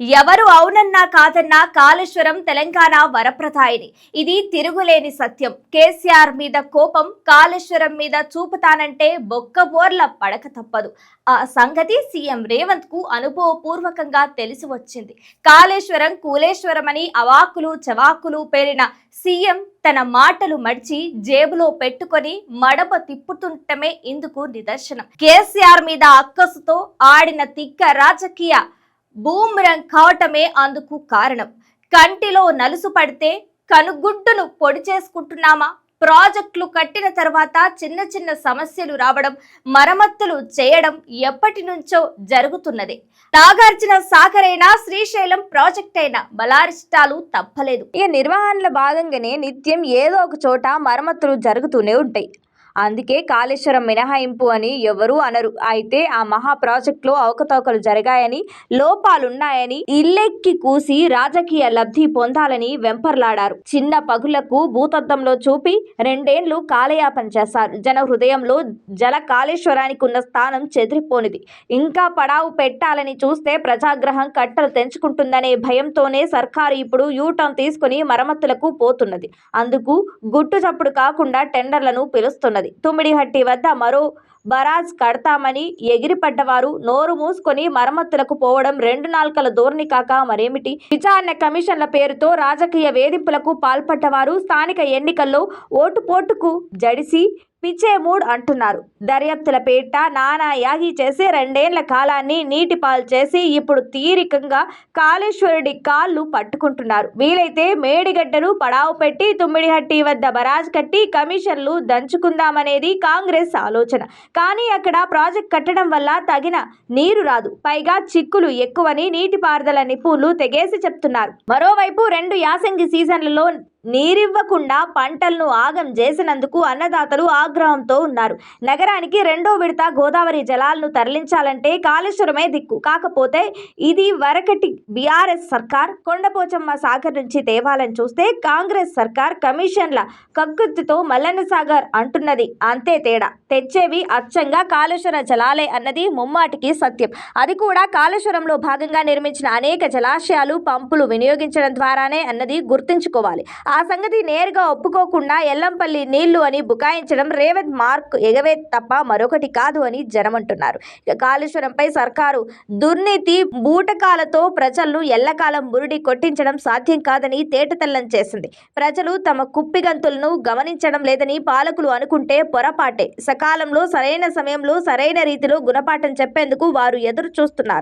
ఎవరు అవునన్నా కాదన్నా కాళేశ్వరం తెలంగాణ వరప్రదాయిని ఇది తిరుగులేని సత్యం. కేసీఆర్ మీద కోపం కాళేశ్వరం మీద చూపుతానంటే బొక్కబోర్ల పడక తప్పదు. ఆ సంగతి సీఎం రేవంత్కు అనుభవపూర్వకంగా తెలిసి వచ్చింది. కాళేశ్వరం కూలేశ్వరం అని అవాకులు చవాకులు పేరిన సీఎం తన మాటలు మడిచి జేబులో పెట్టుకొని మడప తిప్పుతుండటమే ఇందుకు నిదర్శనం. కేసీఆర్ మీద అక్కసుతో ఆడిన తిక్క రాజకీయ బూమ్రంగ్ కావటమే అందుకు కారణం. కంటిలో నలుసు పడితే కనుగుడ్డును పొడి చేసుకుంటున్నామా? ప్రాజెక్టులు కట్టిన తర్వాత చిన్న చిన్న సమస్యలు రావడం మరమ్మతులు చేయడం ఎప్పటి నుంచో జరుగుతున్నది. నాగార్జున సాగర్ అయినా శ్రీశైలం ప్రాజెక్ట్ అయినా బలారిష్టాలు తప్పలేదు. ఈ నిర్వహణలో భాగంగానే నిత్యం ఏదో ఒక చోట మరమ్మతులు జరుగుతూనే ఉంటాయి. అందుకే కాళేశ్వరం మినహాయింపు అని ఎవరూ అనరు. అయితే ఆ మహా ప్రాజెక్టులో అవకతవకలు జరిగాయని లోపాలున్నాయని ఇల్లెక్కి కూసి రాజకీయ లబ్ధి పొందాలని వెంపర్లాడారు. చిన్న పగులకు భూతద్దంలో చూపి రెండేళ్ళు కాలయాపన చేశారు. జన హృదయంలో జల కాళేశ్వరానికి ఉన్న స్థానం చెదిరిపోనిది. ఇంకా పడావు పెట్టాలని చూస్తే ప్రజాగ్రహం కట్టలు తెంచుకుంటుందనే భయంతోనే సర్కారు ఇప్పుడు యూటర్న్ తీసుకుని మరమ్మతులకు పోతున్నది. అందుకు గుట్టు చప్పుడు కాకుండా టెండర్లను పిలుస్తున్నది. తుమ్మిడిహట్టి వద్ద మరో బరాజ్ కడతామని ఎగిరిపడ్డవారు నోరు మూసుకొని మరమ్మతులకు పోవడం రెండు నాల్కల ధోరణి కాక మరేమిటి? విచారణ కమిషన్ల పేరుతో రాజకీయ వేధింపులకు పాల్పడ్డవారు స్థానిక ఎన్నికల్లో ఓటు పోటుకు జడిసి పిచ్చే మూడ్ అంటున్నారు. దర్యాప్తుల పేట నానా యాగి చేసి రెండేళ్ళ కాలాన్ని నీటి పాలు చేసి ఇప్పుడు తీరికంగా కాళేశ్వరుడి కాళ్ళు పట్టుకుంటున్నారు. వీలైతే మేడిగడ్డను పడావు పెట్టి తుమ్మిడిహట్టి వద్ద బరాజ్ కట్టి కమిషన్లు దంచుకుందామనేది కాంగ్రెస్ ఆలోచన. కానీ అక్కడ ప్రాజెక్ట్ కట్టడం వల్ల తగిన నీరు రాదు. పైగా చిక్కులు ఎక్కువని నీటిపారుదల నిపుణులు తెగేసి చెప్తున్నారు. మరోవైపు రెండు యాసంగి సీజన్లలో నీరివ్వకుండా పంటలను ఆగం చేసినందుకు అన్నదాతలు ఆగ్రహంతో ఉన్నారు. నగరానికి రెండో విడత గోదావరి జలాలను తరలించాలంటే కాళేశ్వరమే దిక్కు. కాకపోతే ఇది వరకటి బీఆర్ఎస్ సర్కార్ కొండపోచమ్మ సాగర్ నుంచి తేవాలని చూస్తే కాంగ్రెస్ సర్కార్ కమిషన్ల కక్కుర్తితో మల్లన్న సాగర్ అంటున్నది. అంతే తేడా. తెచ్చేవి అచ్చంగా కాళేశ్వర జలాలే అన్నది ముమ్మాటికి సత్యం. అది కూడా కాళేశ్వరంలో భాగంగా నిర్మించిన అనేక జలాశయాలు పంపులు వినియోగించడం ద్వారానే అన్నది గుర్తుంచుకోవాలి. ఆ సంగతి నేరుగా ఒప్పుకోకుండా ఎల్లంపల్లి నీళ్ళు అని బుకాయించడం రేవంత్ మార్క్ ఎగవే తప్ప మరొకటి కాదు అని జనమంటున్నారు. ఇక కాళేశ్వరంపై సర్కారు దుర్నీతి బూటకాలతో ప్రజలను ఎల్లకాలం బురుడి కొట్టించడం సాధ్యం కాదని తేటతెల్లం చేసింది. ప్రజలు తమ కుప్పిగంతులను గమనించడం లేదని పాలకులు అనుకుంటే పొరపాటే. సకాలంలో సరైన సమయంలో సరైన రీతిలో గుణపాఠం చెప్పేందుకు వారు ఎదురు చూస్తున్నారు